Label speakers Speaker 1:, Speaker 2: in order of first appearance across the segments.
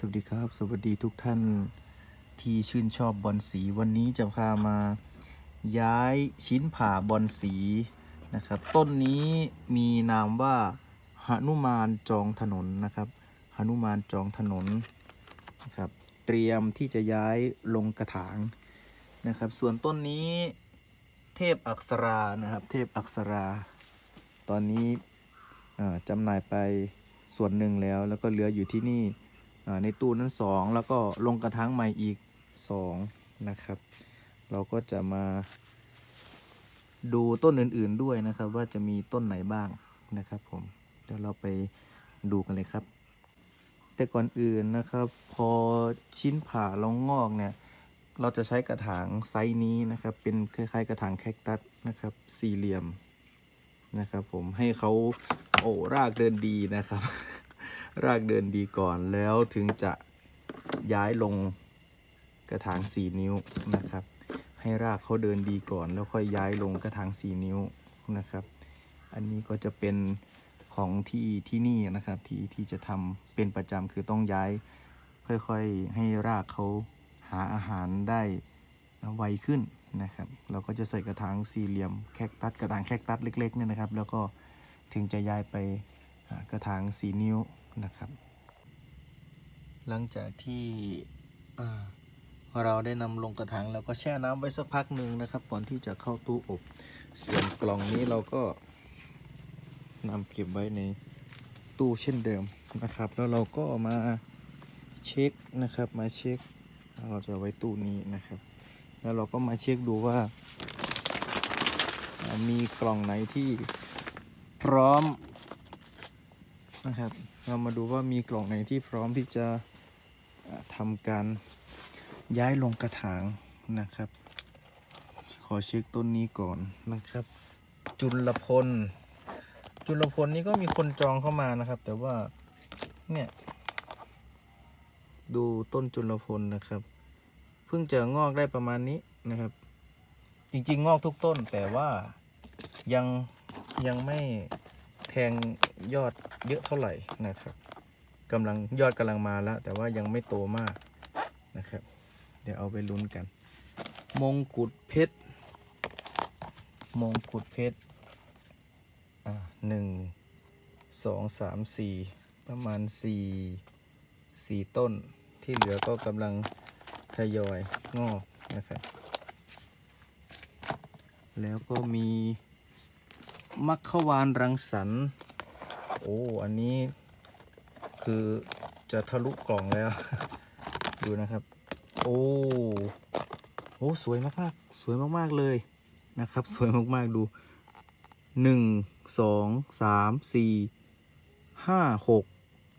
Speaker 1: สวัสดีครับ สวัสดีทุกท่านที่ชื่นชอบบอลสี วันนี้จะพามาย้ายชิ้นผ่าบอลสีนะครับ ต้นนี้มีนามว่าหนุมานจองถนนนะครับหนุมานจองถนนนะครับเตรียมที่จะย้ายลงกระถางนะครับ ส่วนต้นนี้เทพอักษรานะครับ เทพอักษรา ตอนนี้จำหน่ายไปส่วนหนึ่งแล้วแล้วก็เหลืออยู่ที่นี่ ในตู้นั้นสองแล้วก็ลงกระถางใหม่อีกสองนะครับ เราก็จะมาดูต้นอื่นๆด้วยนะครับ ว่าจะมีต้นไหนบ้างนะครับผมเดี๋ยวเราไปดูกันเลยครับ แต่ก่อนอื่นนะครับ พอชิ้นผ่าลงงอกเนี่ยเราจะใช้กระถางไซส์นี้นะครับ เป็นคล้ายๆ กระถางแคคตัสนะครับ สี่เหลี่ยมนะครับ ผมให้เขาโอ้รากเดินดีนะครับ รากเดินดีก่อนแล้วถึงจะย้ายลงกระถางสี่นิ้วนะครับ ให้รากเขาเดินดีก่อน แล้วค่อยย้ายลงกระถางสี่นิ้วนะครับ อันนี้ก็จะเป็นของที่ที่นี่นะครับที่ที่จะทำเป็นประจำคือต้องย้าย ค่อยๆให้รากเขาหาอาหารได้ไวขึ้นนะครับ เราก็จะใส่กระถางสี่เหลี่ยมแคคตัสกระถางแคคตัสเล็กๆเนี่ยนะครับ แล้วก็ถึงจะย้ายไปกระถางสี่นิ้ว นะครับ หลังจากที่เราได้นำลงกระถางแล้วก็แช่น้ำไว้สักพักหนึ่งนะครับ ก่อนที่จะเข้าตู้อบ ส่วนกล่องนี้เราก็นำเก็บไว้ในตู้เช่นเดิมนะครับ แล้วเราก็มาเช็คนะครับมาเช็ค เราจะไว้ตู้นี้นะครับ แล้วเราก็มาเช็คดูว่า มีกล่องไหนที่พร้อมนะครับ เรามาดูว่ามีกล่องไหนที่พร้อมที่จะทำการย้ายลงกระถางนะครับ ขอเช็คต้นนี้ก่อนนะครับ จุลพล จุลพลนี่ก็มีคนจองเข้ามานะครับ แต่ว่าเนี่ยดูต้นจุลพลนะครับ เพิ่งจะงอกได้ประมาณนี้นะครับ จริงๆ งอกทุกต้นแต่ว่ายังยังไม่แทง ยอดเยอะเท่าไหร่นะครับกำลังยอดกำลังมาแล้ว แต่ว่ายังไม่โตมากนะครับ เดี๋ยวเอาไปลุ้นกัน มงกุฎเพชรมงกุฎเพชรอ่าหนึ่งสองสามสี่ประมาณสี่สี่ต้นที่เหลือก็กำลังทยอยงอกนะครับ แล้วก็มีมัคควานรังสรรค์ อ้ อันนี้คือจะทะลุกล่องแล้ว ดูนะครับ โอ้ โอ้ สวยมากๆ สวยมากๆเลยนะครับ สวยมากๆดูหนึ่งสองสามสี่ห้าหก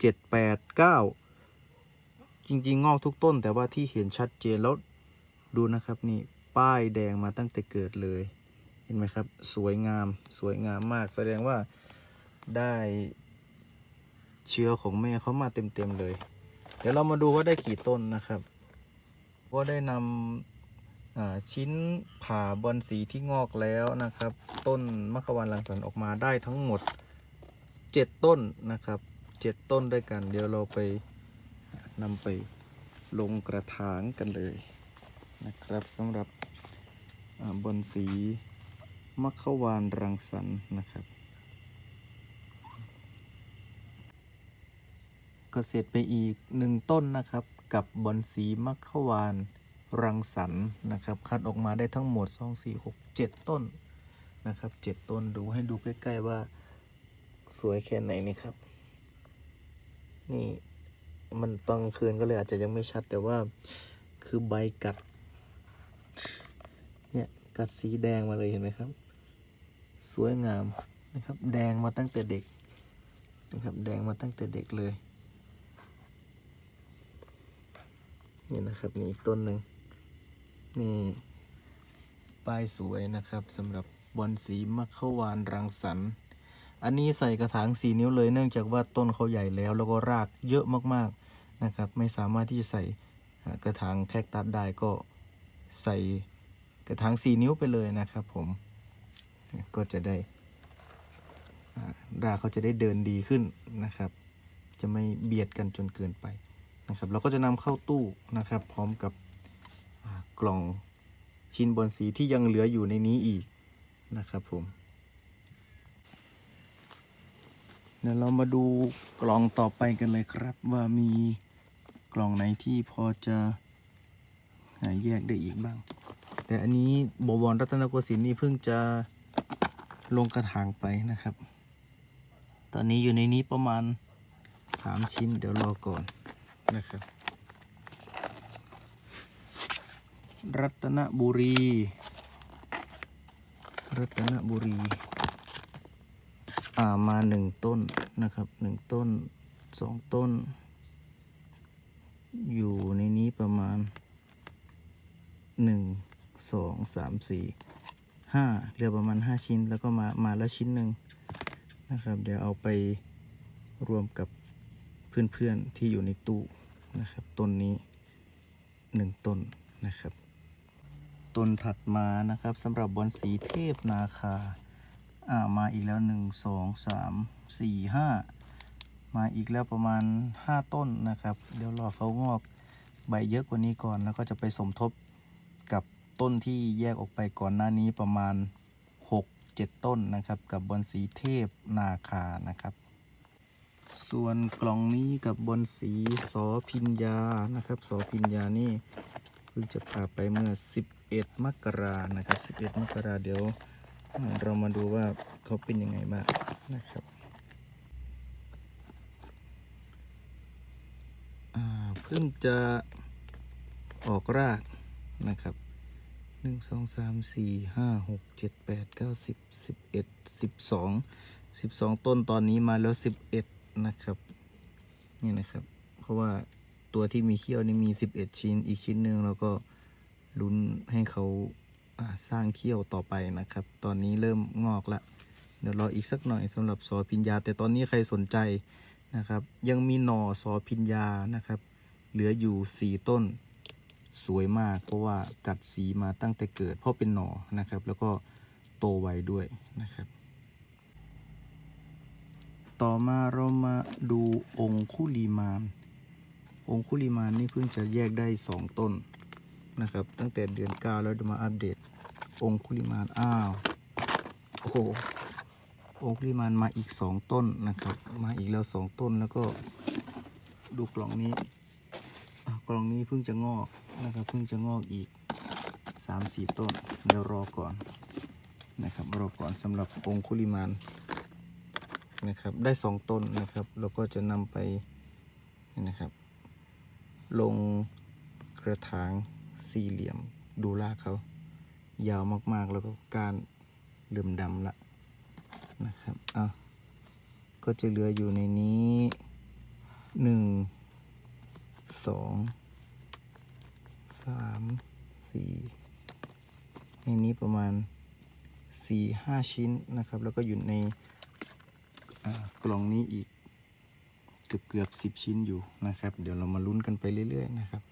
Speaker 1: เจ็ดแปดเก้าจริง ๆ งอกทุกต้น แต่ว่าที่เห็นชัดเจนแล้วดูนะครับนี่ป้ายแดงมาตั้งแต่เกิดเลย เห็นไหมครับ สวยงามสวยงามมากแสดงว่า ได้เชื้อของแม่เขามาเต็มๆเลย เดี๋ยวเรามาดูว่าได้กี่ต้นนะครับ ว่าได้นำชิ้นผ่าบอลสีที่งอกแล้วนะครับ ต้นมะขวานลังสรรออกมาได้ทั้งหมด 7 ต้นนะครับ 7 ต้นด้วยกัน เดี๋ยวเราไปนำไปลงกระถางกันเลยนะครับสำหรับอ่าบนสีมัคควานรังสรรค์นะครับ ก็เสร็จไปอีกหนึ่งต้นนะครับ กับบอนสีมัคควานรังสรรค์นะครับ คัดออกมาได้ทั้งหมด 2 4 6 7 ต้นนะครับ 7 ต้นดูให้ดูใกล้ๆว่าสวยแค่ไหนนี่ครับ นี่มันตอนกลางคืนก็เลยอาจจะยังไม่ชัดแต่ว่าคือใบกัด เนี่ย กัดสีแดงมาเลยเห็นไหมครับ สวยงามนะครับ แดงมาตั้งแต่เด็กนะครับ แดงมาตั้งแต่เด็กเลย นี่นะครับนี่อีกต้นหนึ่งนี่ป้ายสวยนะครับสำหรับบอนสีมัคควานรังสรรค์ อันนี้ใส่กระถางสีนิ้วเลยเนื่องจากว่าต้นเขาใหญ่แล้ว แล้วก็รากเยอะมากๆนะครับ ไม่สามารถที่จะใส่กระถางแคคตัสได้ก็ใส่กระถางสีนิ้วไปเลยนะครับผมก็จะได้รากเขาจะได้เดินดีขึ้นนะครับ จะไม่เบียดกันจนเกินไป นะครับเราก็จะนำเข้าตู้นะครับ พร้อมกับกล่องชิ้นบอลสีที่ยังเหลืออยู่ในนี้อีกนะครับผมเดี๋ยวเรามาดูกล่องต่อไปกันเลยครับ ว่ามีกล่องไหนที่พอจะหาแยกได้อีกบ้าง แต่อันนี้บวรรัตนโกสินทร์นี่เพิ่งจะลงกระถางไปนะครับ ตอนนี้อยู่ในนี้ประมาณ 3 ชิ้นเดี๋ยวรอก่อน นะครับ รัตนบุรี รัตนบุรี อ่ามาหนึ่งต้นนะครับหนึ่งต้นสองต้น อยู่ในนี้ประมาณหนึ่งสองสามสี่ห้าเหลือประมาณห้าชิ้นแล้วก็มามาละชิ้นหนึ่งนะครับ เดี๋ยวเอาไปรวมกับเพื่อนๆที่อยู่ในตู้ นะครับต้นนี้หนึ่งต้นนะครับต้นถัดมานะครับสำหรับบอนสีเทพนาคาอ่ามาอีกแล้วหนึ่งสองสามสี่ห้ามาอีกแล้วประมาณห้าต้นนะครับ เดี๋ยวรอเขางอกใบเยอะกว่านี้ก่อนแล้วก็จะไปสมทบกับต้นที่แยกออกไปก่อนหน้านี้ประมาณหกเจ็ดต้นนะครับ กับบอนสีเทพนาคานะครับ ส่วนกล่องนี้กับบอนสีสอพิญญานะครับสอพิญญานี่เพิ่งจะพาไปเมื่อ 11 มกรานะครับ 11 มกราเดี๋ยวเรามาดูว่าเขาเป็นยังไงบ้างนะครับเพิ่งจะออกรากนะครับหนึ่งสองสามสี่ห้าหกเจ็ดแปดเก้าสิบสิบเอ็ดสิบสองสิบสองต้นตอนนี้มาแล้วสิบเอ็ด นะครับ นี่นะครับ เพราะว่าตัวที่มีเขี้ยวนี่มีสิบเอ็ดชิ้น อีกชิ้นหนึ่งเราก็ลุ้นให้เขาาสร้างเขี้ยวต่อไปนะครับ ตอนนี้เริ่มงอกละเดี๋ยวรออีกสักหน่อยสำหรับสอพิญญา แต่ตอนนี้ใครสนใจนะครับ ยังมีหน่อสอพิญญานะครับ เหลืออยู่ 4 ต้นสวยมากเพราะว่ากัดสีมาตั้งแต่เกิด เพราะเป็นหน่อนะครับ แล้วก็โตไวด้วยนะครับ ต่อมาเรามาดูองคุลีมาน องคุลีมานนี่เพิ่งจะแยกได้ 2 ต้นนะครับ ตั้งแต่เดือน9แล้วจะมาอัปเดต องคุลิมานอ้าวโอ้โหองคุลิมานมาอีก 2 ต้นนะครับ มาอีกแล้ว 2 ต้นแล้วก็ดูกล่องนี้กล่องนี้เพิ่งจะงอกนะครับเพิ่งจะงอกอีก 3-4 ต้นเดี๋ยวรอก่อนนะครับรอก่อนสำหรับองคุลิมาน นะครับ ได้2ต้นนะครับแล้วก็จะนำไปนี่นะครับ ลงกระถางสี่เหลี่ยมดูรากเขา ยาวมากๆแล้วก็การเหลื่อมดำละนะครับอะก็จะเหลืออยู่ในนี้หนึ่งสองสามสี่ในนี้ประมาณสี่ห้าชิ้นนะครับ แล้วก็อยู่ใน กล่องนี้อีกเกือบเกือบสิบชิ้นอยู่นะครับ เดี๋ยวเรามาลุ้นกันไปเรื่อย ๆ นะครับ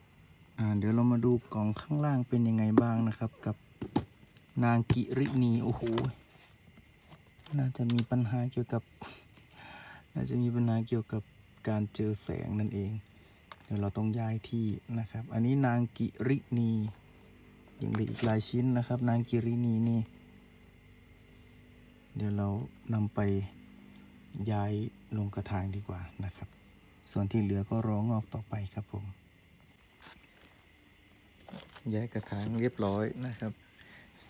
Speaker 1: เดี๋ยวเรามาดูกล่องข้างล่างเป็นยังไงบ้างนะครับ กับนางกิรินีโอ้โหน่าจะมีปัญหาเกี่ยวกับ น่าจะมีปัญหาเกี่ยวกับการเจอแสงนั่นเอง เดี๋ยวเราต้องย้ายที่นะครับ อันนี้นางกิรินียังเหลืออีกหลายชิ้นนะครับ นางกิรินีนี่ เดี๋ยวเรานำไป ย้ายลงกระถางดีกว่านะครับ ส่วนที่เหลือก็รองอกต่อไปครับผม ย้ายกระถางเรียบร้อยนะครับ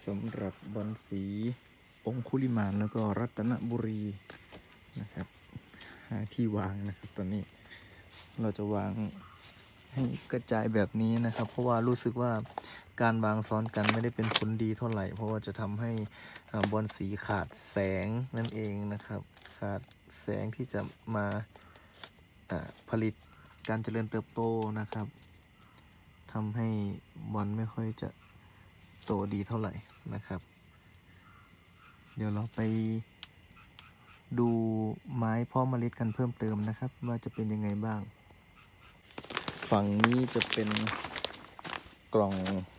Speaker 1: สำหรับบอนสีองคุลิมานแล้วก็รัตนบุรีนะครับหาที่วางนะครับตอนนี้เราจะวางให้กระจายแบบนี้นะครับ เพราะว่ารู้สึกว่าการวางซ้อนกันไม่ได้เป็นผลดีเท่าไหร่ เพราะว่าจะทำให้บอนสีขาดแสงนั่นเองนะครับ ขาดแสงที่จะมาผลิตการเจริญเติบโตนะครับทำให้บอลไม่ค่อยจะโตดีเท่าไหร่นะครับ เดี๋ยวเราไปดูไม้พ่อเมล็ดกันเพิ่มเติมนะครับ ว่าจะเป็นยังไงบ้าง ฝั่งนี้จะเป็นกล่อง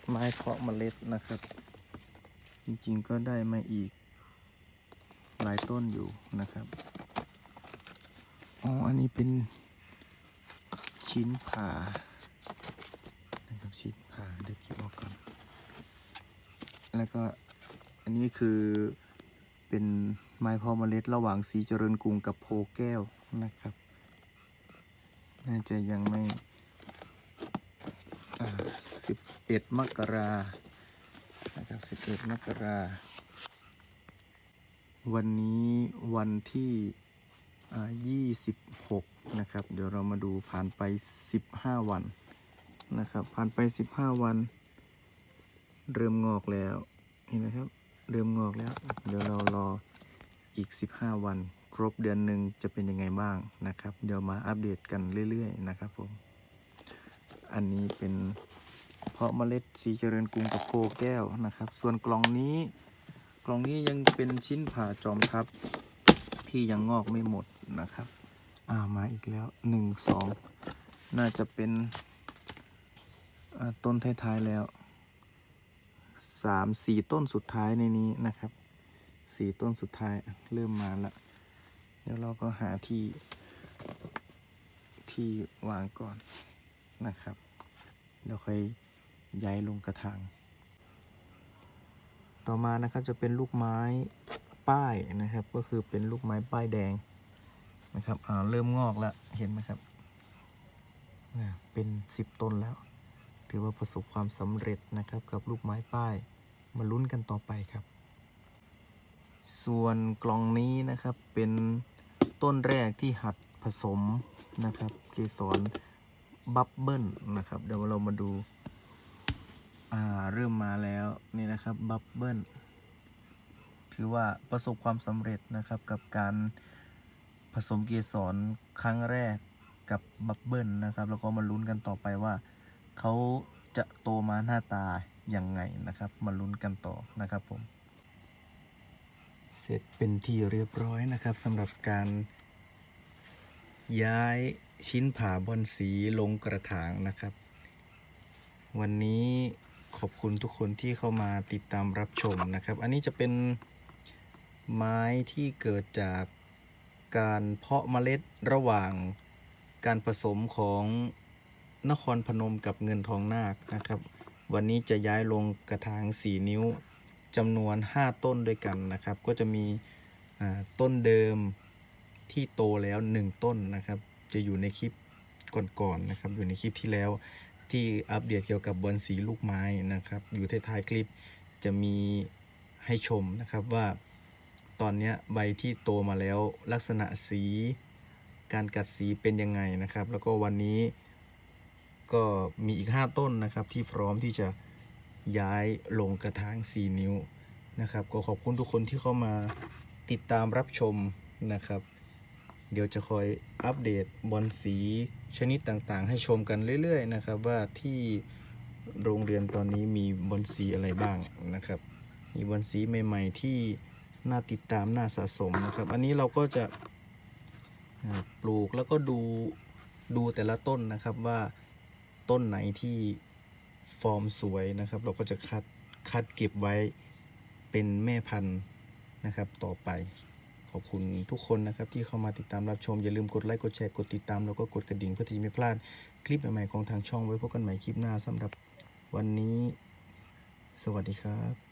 Speaker 1: ไม้เพาะเมล็ดนะครับ จริงๆก็ได้มาอีก หลายต้นอยู่นะครับ อ๋อ อันนี้เป็นชิ้นผ่านะครับชิ้นผ่าเดี๋ยวเก็บออกก่อน แล้วก็อันนี้คือเป็นไม้พาะเมล็ดระหว่างสีเจริญกรุงกับโพแก้วนะครับ น่าจะยังไม่สิบเอ็ดมกรานะครับสิบเอ็ดมกรา วันนี้วันที่ยี่สิบหกนะครับ เดี๋ยวเรามาดูผ่านไปสิบห้าวันนะครับ ผ่านไปสิบห้าวัน เริ่มงอกแล้วเห็นไหมครับ เริ่มงอกแล้ว เดี๋ยวเรารออีก15วัน ครบเดือนหนึ่งจะเป็นยังไงบ้างนะครับ เดี๋ยวมาอัปเดตกันเรื่อยๆนะครับผมอันนี้เป็นเพาะเมล็ดสีเจริญกรุงกับโกแก้วนะครับ ส่วนกล่องนี้ กล่องนี้ยังเป็นชิ้นผ่าจอมทับที่ยังงอกไม่หมดนะครับ อ่ามาอีกแล้วหนึ่งสองน่าจะเป็นต้นท้ายๆแล้วสามสี่ต้นสุดท้ายในนี้นะครับสี่ต้นสุดท้ายเริ่มมาแล้วเดี๋ยวเราก็หาที่ที่วางก่อนนะครับ เดี๋ยวค่อยย้ายลงกระถาง ต่อมานะครับจะเป็นลูกไม้ป้ายนะครับ ก็คือเป็นลูกไม้ป้ายแดงนะครับอ่าเริ่มงอกแล้วเห็นไหมครับอ่เป็นสิบต้นแล้ว ถือว่าประสบความสำเร็จนะครับกับลูกไม้ป้ายมาลุ้นกันต่อไปครับ ส่วนกล่องนี้นะครับเป็นต้นแรกที่หัดผสมนะครับ เกสรบับเบิ้ลนะครับ เดี๋ยวเรามาดู อ่าเริ่มมาแล้วนี่นะครับบับเบิ้ลถือว่าประสบความสำเร็จนะครับกับการผสมเกสรครั้งแรกกับบับเบิ้ลนะครับ แล้วก็มาลุ้นกันต่อไปว่าเขาจะโตมาหน้าตายังไงนะครับ มาลุ้นกันต่อนะครับผม เสร็จเป็นที่เรียบร้อยนะครับสำหรับการย้ายชิ้นผ่าบอนสีลงกระถางนะครับ วันนี้ ขอบคุณทุกคนที่เข้ามาติดตามรับชมนะครับ อันนี้จะเป็นไม้ที่เกิดจากการเพาะเมล็ดระหว่างการผสมของนครพนมกับเงินทองนาคนะครับ วันนี้จะย้ายลงกระถาง 4 นิ้วจำนวน 5 ต้นด้วยกันนะครับ ก็จะมีต้นเดิมที่โตแล้ว 1 ต้นนะครับ จะอยู่ในคลิปก่อนๆนะครับ อยู่ในคลิปที่แล้ว ที่อัปเดตเกี่ยวกับบอลสีลูกไม้นะครับ อยู่ท้ายๆคลิปจะมีให้ชมนะครับว่าตอนนี้ใบที่โตมาแล้วลักษณะสีการกัดสีเป็นยังไงนะครับ แล้วก็วันนี้ก็มีอีก 5 ต้นนะครับที่พร้อมที่จะย้ายลงกระถาง 4 นิ้วนะครับ ก็ขอบคุณทุกคนที่เข้ามาติดตามรับชมนะครับ เดี๋ยวจะคอยอัปเดตบอลสีชนิดต่างๆ ให้ชมกันเรื่อยๆนะครับ ว่าที่โรงเรียนตอนนี้มีบอลสีอะไรบ้างนะครับ มีบอลสีใหม่ ๆ ที่น่าติดตามน่าสะสมนะครับ อันนี้เราก็จะปลูกแล้วก็ดูดูแต่ละต้นนะครับว่าต้นไหนที่ฟอร์มสวยนะครับ เราก็จะคัดคัดเก็บไว้เป็นแม่พันธุ์นะครับต่อไป ขอบคุณทุกคนนะครับที่เข้ามาติดตามรับชม อย่าลืมกดไลค์กดแชร์กดติดตามแล้วก็กดกระดิ่งเพื่อที่ไม่พลาดคลิปใหม่ๆของทางช่องไว้พบกันใหม่คลิปหน้าสำหรับวันนี้ สวัสดีครับ